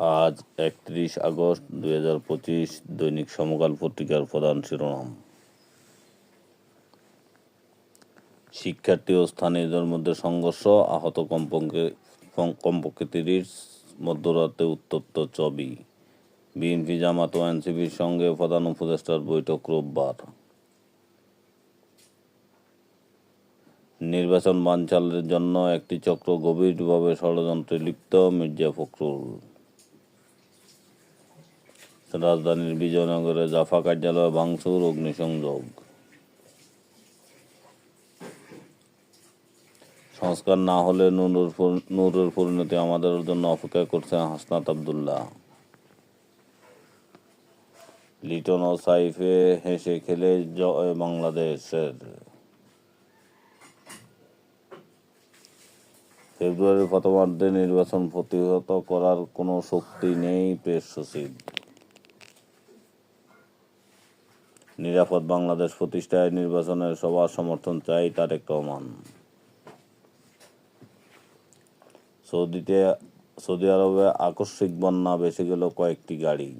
আজ একত্রিশ আগস্ট দুই হাজার পঁচিশ দৈনিক সমকাল পত্রিকার প্রধান শিরোনাম। শিক্ষার্থী ও স্থানীয়দের মধ্যে সংঘর্ষ, আহত কমপক্ষে কমপক্ষে তিরিশ, মধ্যরাতে উত্তপ্ত চবি বিএনপি জামাত ও এনসিপির সঙ্গে প্রধান উপদেষ্টার বৈঠক রোববার। নির্বাচন বানচালের জন্য একটি চক্র গভীরভাবে ষড়যন্ত্রে লিপ্ত মির্জা ফখরুল। রাজধানীর বিজয়নগরে জাফা কার্যালয় ভাঙচুর, অগ্নিসংযোগ। সংস্কার না হলে নুরুর নুরুর পরিণতি আমাদের জন্য অপেক্ষা করছে হাসনাত আবদুল্লাহ। লিটন ও সাইফে হেসে খেলে জয় বাংলাদেশের। ফেব্রুয়ারির প্রথমার্ধে নির্বাচন প্রতিহত করার কোনো শক্তি নেই প্রেস সচিব। নিরাপদ বাংলাদেশ প্রতিষ্ঠায় নির্বাচনের সবার সমর্থন চাই তারেক রহমান। সৌদিতে সৌদি আরবে আকস্মিক বন্যা বেসে গেল কয়েকটি গাড়ি।